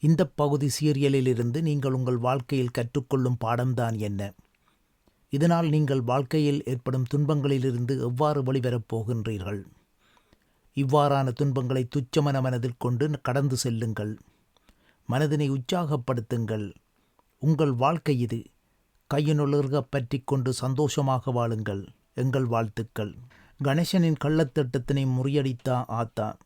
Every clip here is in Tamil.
இந்த பகுதி சீரியலிலிருந்து நீங்கள் உங்கள் வாழ்க்கையில் கற்றுக்கொள்ளும் பாடம்தான் என்ன? இதனால் நீங்கள் வாழ்க்கையில் ஏற்படும் துன்பங்களிலிருந்து எவ்வாறு வெளிவரப் போகின்றீர்கள்? இவ்வாறான துன்பங்களை துச்சமன மனதில் கொண்டு கடந்து செல்லுங்கள். மனதினை உற்சாகப்படுத்துங்கள். உங்கள் வாழ்க்கை இது. கையினுலர்க பற்றி கொண்டு சந்தோஷமாக வாழுங்கள். எங்கள் வாழ்த்துக்கள். கணேசனின் கள்ளத்திட்டத்தினை முறியடித்தா ஆத்தா.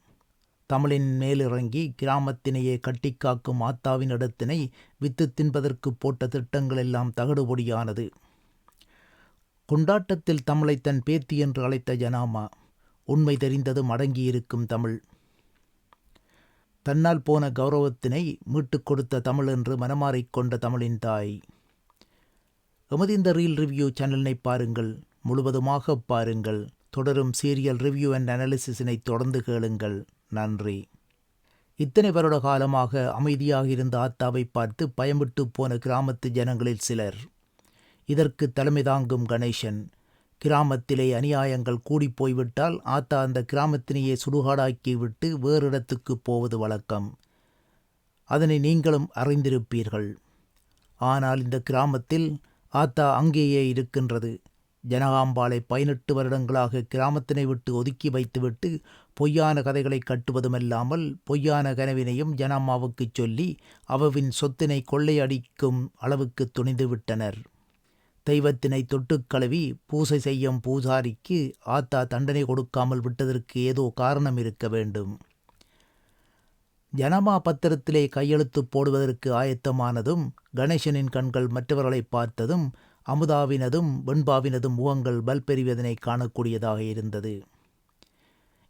தமிழின் மேலிறங்கி கிராமத்தினையே கட்டிக்காக்கும் ஆத்தாவின் இடத்தினை வித்து தின்பதற்கு போட்ட திட்டங்கள் எல்லாம் தகடுபொடியானது. கொண்டாட்டத்தில் தமிழை தன் பேத்தி என்று அழைத்த ஜனாமா உண்மை தெரிந்ததும் அடங்கியிருக்கும் தமிழ். தன்னால் போன கௌரவத்தினை மீட்டுக் கொடுத்த தமிழ் என்று மனமாறிக்கொண்ட தமிழின் தாய். எமது இந்த ரீல் ரிவ்யூ சேனலினை பாருங்கள் முழுவதுமாக பாருங்கள் தொடரும் சீரியல் ரிவ்யூ அண்ட் அனாலிசிஸினை தொடர்ந்து கேளுங்கள். நன்றி. இத்தனை வருட காலமாக அமைதியாக இருந்த ஆத்தாவை பார்த்து பயமிட்டு போன கிராமத்து ஜனங்களில் சிலர் இதற்கு தலைமை தாங்கும் கணேசன். கிராமத்திலே அநியாயங்கள் கூடி போய்விட்டால் ஆத்தா அந்த கிராமத்தினையே சுடுகாடாக்கி விட்டு வேறு இடத்துக்கு போவது வழக்கம். அதனை நீங்களும் அறிந்திருப்பீர்கள். ஆனால் இந்த கிராமத்தில் ஆத்தா அங்கேயே இருக்கின்றது. ஜனகாம்பாளை பதினெட்டு வருடங்களாக கிராமத்தினை விட்டு ஒதுக்கி வைத்துவிட்டு பொய்யான கதைகளை கட்டுவதுமல்லாமல் பொய்யான கனவினையும் ஜனம்மாவுக்குச் சொல்லி அவவின் சொத்தினை கொள்ளையடிக்கும் அளவுக்கு துணிந்து விட்டனர். தெய்வத்தினை தொட்டுக்கழுவி பூசை செய்யும் பூசாரிக்கு ஆத்தா தண்டனை கொடுக்காமல் விட்டதற்கு ஏதோ காரணம் இருக்க வேண்டும். ஜனமா பத்திரத்திலே கையெழுத்து போடுவதற்கு ஆயத்தமானதும் கணேசனின் கண்கள் மற்றவர்களை பார்த்ததும் அமுதாவினதும் வெண்பாவினதும் முகங்கள் பல்பெறிவதனை காணக்கூடியதாக இருந்தது.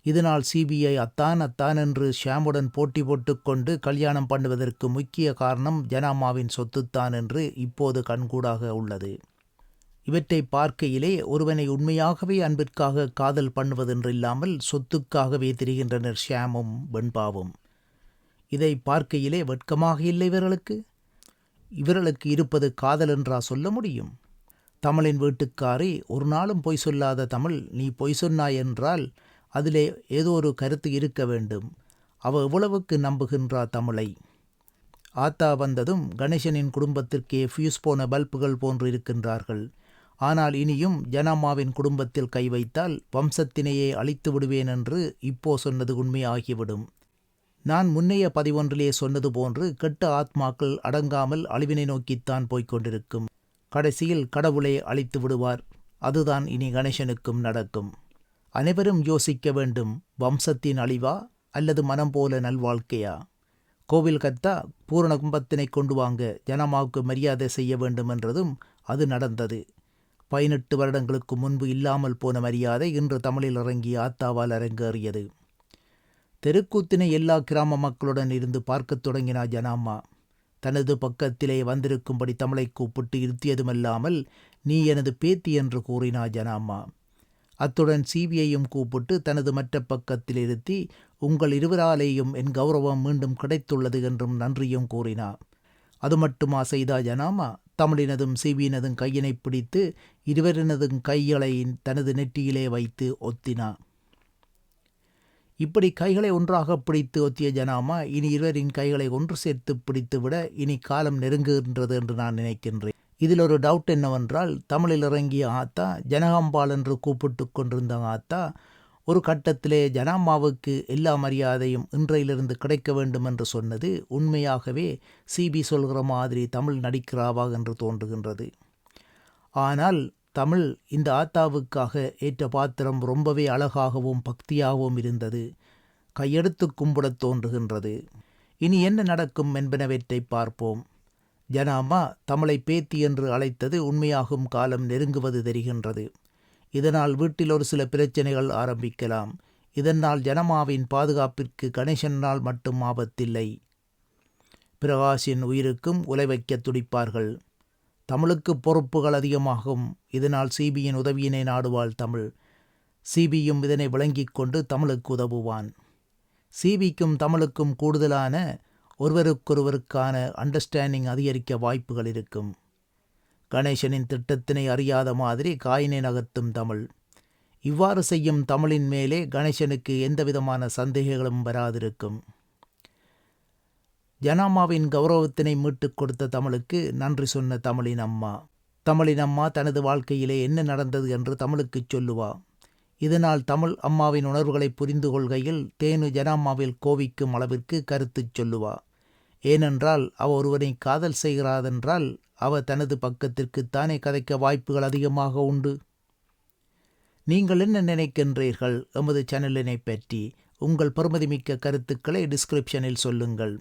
இதனால் சிபிஐ அத்தான் அத்தான் என்று ஷாமுடன் போட்டி போட்டுக்கொண்டு கல்யாணம் பண்ணுவதற்கு முக்கிய காரணம் ஜனாமாவின் சொத்துத்தான் என்று இப்போது கண்கூடாக உள்ளது. இவற்றை பார்க்கையிலே ஒருவனை உண்மையாகவே அன்பிற்காக காதல் பண்ணுவதென்றில்லாமல் சொத்துக்காகவே திரிகின்றனர் ஷியாமும் வெண்பாவும். இதை பார்க்கையிலே வெட்கமாக இல்லை இவர்களுக்கு? இவர்களுக்கு இருப்பது காதல் என்றா சொல்ல முடியும்? தமிழின் வீட்டுக்காரி ஒரு நாளும் பொய் சொல்லாத தமிழ் நீ பொய் சொன்னாய் என்றால் அதிலே ஏதோ ஒரு கருத்து இருக்க வேண்டும். அவ எவ்வளவுக்கு நம்புகின்றா தமிழை? ஆத்தா வந்ததும் கணேசனின் குடும்பத்திற்கே ஃபியூஸ் போன பல்புகள் போன்று இருக்கின்றார்கள். ஆனால் இனியும் ஜனம்மாவின் குடும்பத்தில் கை வைத்தால் வம்சத்தினையே அழித்து விடுவேன் என்று இப்போ சொன்னது உண்மையாகிவிடும் நான் முன்னைய பதிவொன்றிலே சொன்னது போன்று கெட்ட ஆத்மாக்கள் அடங்காமல் அழிவினை நோக்கித்தான் போய்க் கொண்டிருக்கும். கடைசியில் கடவுளை அழித்து விடுவார். அதுதான் இனி கணேசனுக்கும் நடக்கும். அனைவரும் யோசிக்க வேண்டும் வம்சத்தின் அழிவா அல்லது மனம் போல நல்வாழ்க்கையா? கோவில் கத்தா பூரண கும்பத்தினை கொண்டு வாங்க ஜனமாவுக்கு மரியாதை செய்ய வேண்டும் என்றதும் அது நடந்தது. பதினெட்டு வருடங்களுக்கு முன்பு இல்லாமல் போன மரியாதை இன்று தமிழில் இறங்கி ஆத்தாவால் அரங்கேறியது. தெருக்கூத்தினை எல்லா கிராம மக்களுடன் இருந்து பார்க்கத் தொடங்கினார் ஜனாம்மா. தனது பக்கத்திலே வந்திருக்கும்படி தமிழை கூப்பிட்டு இருத்தியதுமல்லாமல் நீ எனது பேத்தி என்று கூறினா ஜனாம்மா. அத்துடன் சிபிஐயும் கூப்பிட்டு தனது மற்ற பக்கத்தில் இருத்தி உங்கள் இருவராலேயும் என் கௌரவம் மீண்டும் கிடைத்துள்ளது என்றும் நன்றியும் கூறினா அது மட்டுமா செய்தா ஜனாமா தமிழினதும் சிபியினதும் கையினை பிடித்து இருவரினதும் கைகளை தனது நெற்றியிலே வைத்து ஒத்தினா இப்படி கைகளை ஒன்றாக பிடித்து ஒத்திய ஜனாமா இனி இருவரின் கைகளை ஒன்று சேர்த்து பிடித்துவிட இனி காலம் நெருங்குகின்றது என்று நான் நினைக்கின்றேன். இதில் ஒரு டவுட் என்னவென்றால் தமிழில் இறங்கிய ஆத்தா ஜனகாம்பாள் என்று கூப்பிட்டு கொண்டிருந்த ஆத்தா ஒரு கட்டத்திலே ஜனாமாவுக்கு எல்லா மரியாதையும் இன்றையிலிருந்து கிடைக்க வேண்டும் என்று சொன்னது உண்மையாகவே சிபி சொல்கிற மாதிரி தமிழ் நடிக்கிறாவா என்று தோன்றுகின்றது. ஆனால் தமிழ் இந்த ஆத்தாவுக்காக ஏற்ற பாத்திரம் ரொம்பவே அழகாகவும் பக்தியாகவும் இருந்தது. கையெடுத்து கும்பிடத் தோன்றுகின்றது. இனி என்ன நடக்கும் என்பனவற்றை பார்ப்போம். ஜனாமா தமிழை பேத்தி என்று அழைத்தது உண்மையாகும் காலம் நெருங்குவது தெரிகின்றது. இதனால் வீட்டில் ஒரு சில பிரச்சனைகள் ஆரம்பிக்கலாம். இதனால் ஜனமாவின் பாதுகாப்பிற்கு கணேசனால் மட்டும் ஆபத்தில்லை. பிரகாஷின் உயிருக்கும் உலை வைக்க துடிப்பார்கள். தமிழுக்கு பொறுப்புகள் அதிகமாகும். இதனால் சிபியின் உதவியினை நாடுவாள் தமிழ். சிபியும் இதனை விளங்கிக் கொண்டு தமிழுக்கு உதவுவான். சிபிக்கும் தமிழுக்கும் கூடுதலான ஒருவருக்கொருவருக்கான அண்டர்ஸ்டாண்டிங் அதிகரிக்க வாய்ப்புகள் இருக்கும். கணேசனின் திட்டத்தினை அறியாத மாதிரி காயினை நகர்த்தும் தமிழ். இவ்வாறு செய்யும் தமிழின் மேலே கணேசனுக்கு எந்தவிதமான சந்தேகங்களும் வராதிருக்கும். ஜனாமாவின் கௌரவத்தினை மீட்டுக் கொடுத்த தமிழுக்கு நன்றி சொன்ன தமிழின் அம்மா. தமிழின் அம்மா தனது வாழ்க்கையிலே என்ன நடந்தது என்று தமிழுக்குச் சொல்லுவா. இதனால் தமிழ் அம்மாவின் உணர்வுகளை புரிந்து கொள்கையில் தேனு ஜனாம்மாவில் கோவிக்கும் அளவிற்கு கருத்துச் சொல்லுவா. ஏனென்றால் அவ ஒருவனை காதல் செய்கிறாதென்றால் அவ தனது பக்கத்திற்குத்தானே கதைக்க வாய்ப்புகள் அதிகமாக உண்டு. நீங்கள் என்ன நினைக்கின்றீர்கள்? எமது சேனலினை பற்றி உங்கள் பெருமதிமிக்க கருத்துக்களை டிஸ்கிரிப்ஷனில் சொல்லுங்கள்.